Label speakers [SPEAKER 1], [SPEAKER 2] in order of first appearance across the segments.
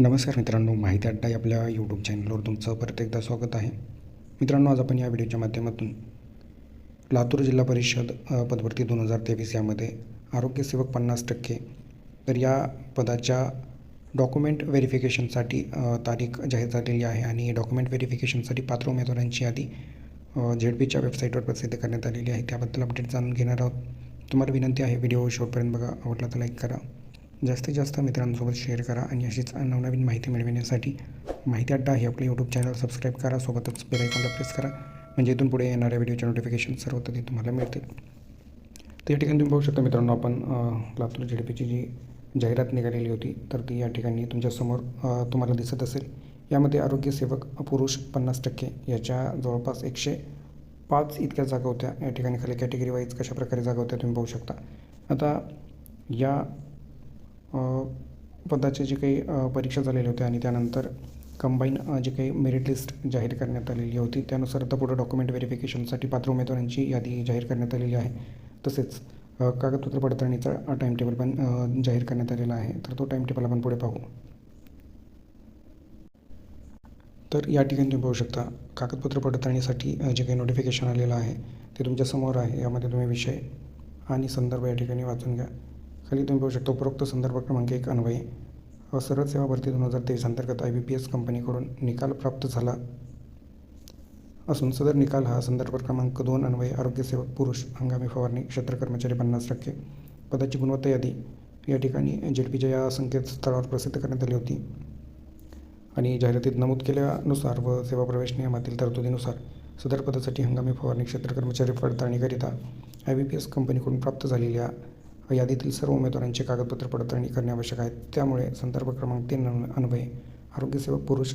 [SPEAKER 1] नमस्कार मित्रांनो माहिती अड्डा या आपल्या यूट्यूब चॅनलवर तुमचं परत एकदा स्वागत आहे. मित्रांनो आज आपण या व्हिडिओच्या माध्यमातून लातूर जिल्हा परिषद पदभरती दोन हजार तेवीस यामध्ये आरोग्यसेवक पन्नास टक्के तर या पदाच्या डॉक्युमेंट व्हेरिफिकेशनसाठी तारीख जाहीर झालेली आहे आणि डॉक्युमेंट व्हेरिफिकेशनसाठी पात्र उमेदवारांची यादी झेड पीच्या वेबसाईटवर प्रसिद्ध करण्यात आलेली आहे. त्याबद्दल अपडेट जाणून घेणार आहोत. तुम्हाला विनंती आहे व्हिडिओ शेवटपर्यंत बघा. आवडला तर लाईक करा. जास्तीत जास्त मित्रांसोबत शेअर करा आणि अशीच नवनवीन माहिती मिळविण्यासाठी माहिती अड्डा हे आपले यूट्यूब चॅनल सबस्क्राईब करा. सोबतच बेलायकॉनला प्रेस करा. म्हणजे इथून पुढे येणाऱ्या व्हिडिओचे नोटिफिकेशन सर्व ते तुम्हाला मिळतील. तर या ठिकाणी तुम्ही बघू शकता मित्रांनो आपण लातूर झेड जी जाहिरात निघालेली होती तर ती या ठिकाणी तुमच्यासमोर तुम्हाला दिसत असेल. यामध्ये आरोग्यसेवक पुरुष पन्नास टक्के याच्या जवळपास एकशे पाच इतक्या जागा होत्या. या ठिकाणी खाली कॅटेगरी वाईज कशाप्रकारे जागा होत्या तुम्ही पाहू शकता. आता या पदाचे जे काही परीक्षा झालेल्या होत्या आणि त्यानंतर कंबाईन जे काही मेरिट लिस्ट जाहीर करण्यात आलेली होती त्यानुसार आता पुढं डॉक्युमेंट व्हेरिफिकेशनसाठी पात्र उमेदवारांची यादी जाहीर करण्यात आलेली आहे. तसेच कागदपत्र पडताळणीचा टाईम टेबल पण जाहीर करण्यात आलेला आहे. तर तो टाईम टेबल आपण पुढे पाहू. तर या ठिकाणी तुम्ही पाहू शकता कागदपत्र पडताळणीसाठी जे काही नोटिफिकेशन आलेलं आहे ते तुमच्यासमोर आहे. यामध्ये तुम्ही विषय आणि संदर्भ या ठिकाणी वाचून घ्या. खाली तुम्ही पाहू शकता उपरोक्त संदर्भ क्रमांक एक अन्वये. सरळ सेवा भरती दोन हजार तेवीस अंतर्गत आय बी पी एस कंपनीकडून निकाल प्राप्त झाला असून सदर निकाल हा संदर्भ क्रमांक दोन अन्वये आरोग्यसेवक पुरुष हंगामी फवारणी क्षेत्र कर्मचारी पन्नास टक्के. पदाची गुणवत्ता यादी. या ठिकाणी जेडपीच्या या संकेतस्थळावर प्रसिद्ध करण्यात आली होती. आणि जाहिरातीत नमूद केल्यानुसार व सेवा प्रवेश नियमातील तरतुदीनुसार सदर पदासाठी हंगामी फवारणी क्षेत्र कर्मचारी पडताळणीकरिता आय बी पी एस कंपनीकडून प्राप्त झालेल्या यादीतील सर्व उमेदवारांचे कागदपत्र पडताळणी करणे आवश्यक आहे. त्यामुळे संदर्भ क्रमांक तीन अनु अन्वये आरोग्यसेवक पुरुष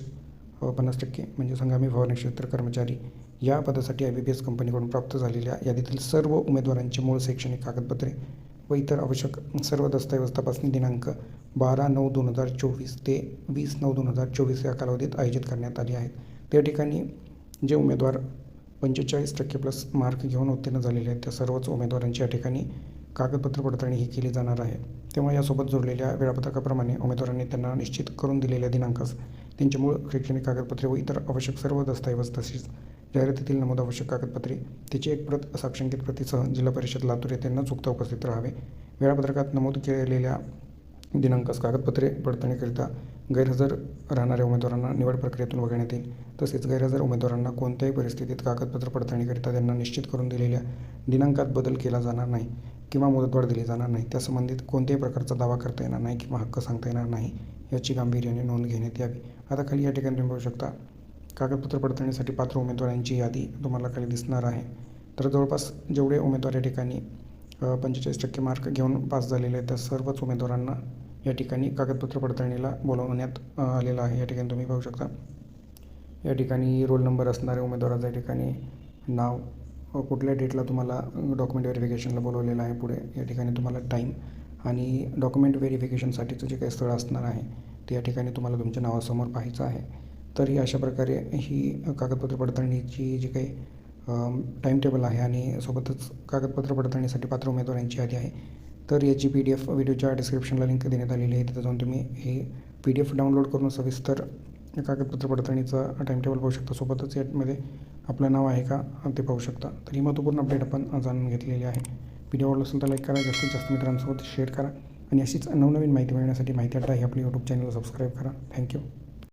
[SPEAKER 1] पन्नास टक्के म्हणजे हंगामी फवारणी क्षेत्र कर्मचारी या पदासाठी आय बी पी एस कंपनीकडून प्राप्त झालेल्या यादीतील सर्व उमेदवारांची मूळ शैक्षणिक कागदपत्रे व इतर आवश्यक सर्व दस्तऐवज तपासणी दिनांक बारा नऊ दोन हजार चोवीस ते वीस नऊ दोन हजार चोवीस या कालावधीत आयोजित करण्यात आली आहेत. त्या ठिकाणी जे उमेदवार पंचेचाळीस टक्के प्लस मार्क घेऊन उत्तीर्ण झालेले आहेत त्या सर्वच उमेदवारांची या ठिकाणी कागदपत्र पडताळणी ही केली जाणार आहे. तेव्हा यासोबत जोडलेल्या वेळापत्रकाप्रमाणे उमेदवारांनी त्यांना निश्चित करून दिलेल्या दिनांकास त्यांचे मूळ शैक्षणिक कागदपत्रे व इतर आवश्यक सर्व दस्तऐवज तसेच जाहिरातीतील नमूद आवश्यक कागदपत्रे त्याची एक प्रत साक्षांकित प्रतीसह जिल्हा परिषद लातूर येथे न चुकता उपस्थित राहावे. वेळापत्रकात नमूद केलेल्या दिनांकास कागदपत्रे पडताळणीकरिता गैरहजर राहणाऱ्या उमेदवारांना निवड प्रक्रियेतून वगळण्यात येईल. तसेच गैरहजर उमेदवारांना कोणत्याही परिस्थितीत कागदपत्र पडताळणीकरिता त्यांना निश्चित करून दिलेल्या दिनांकात बदल केला जाणार नाही. किंवा मुदतवाढ दिली जाणार नाही. त्या संबंधित कोणत्याही प्रकारचा दावा करता येणार नाही किंवा हक्क सांगता येणार नाही याची गांभीर्याने नोंद घेण्यात यावी. आता खाली या ठिकाणी तुम्ही पाहू शकता कागदपत्र पडताळणीसाठी पात्र उमेदवारांची यादी तुम्हाला खाली दिसणार आहे. तर जवळपास जेवढे उमेदवार या ठिकाणी पंचेचाळीस टक्के मार्क घेऊन पास झालेले आहेत त्या सर्वच उमेदवारांना या ठिकाणी कागदपत्र पडताळणीला बोलवण्यात आलेलं आहे. या ठिकाणी तुम्ही पाहू शकता या ठिकाणी रोल नंबर असणाऱ्या उमेदवाराचं या ठिकाणी नाव कुठल्या डेटला तुम्हाला डॉक्युमेंट व्हेरिफिकेशनला बोलवलेलं आहे पुढे या ठिकाणी तुम्हाला टाईम आणि डॉक्युमेंट व्हेरिफिकेशनसाठीचं जे काही स्थळ असणार आहे ते या ठिकाणी तुम्हाला तुमच्या नावासमोर पाहायचं आहे. तर ही अशा प्रकारे ही कागदपत्र पडताळणीची जी काही टाईम टेबल आहे आणि सोबतच कागदपत्र पडताळणीसाठी पात्र उमेदवारांची यादी आहे तर याची पी डी एफ व्हिडिओच्या डिस्क्रिप्शनला लिंक देण्यात आलेली आहे. तिथं जाऊन तुम्ही हे पी डी एफ डाउनलोड करून सविस्तर कागदपत्र पडताळणीचा टाईम टेबल पाहू शकता. सोबतच यामध्ये आपलं नाव आहे का ते पाहू शकता. तर ही महत्त्वपूर्ण अपडेट आपण जाणून घेतलेली आहे. व्हिडिओ आवडला असेल तर लाईक करा जास्तीत जास्त मित्रांसोबत शेअर करा. आणि अशीच नवनवीन माहिती मिळण्यासाठी माहिती अड्डा ही आपली यूट्यूब चॅनल सबस्क्राईब करा. Thank you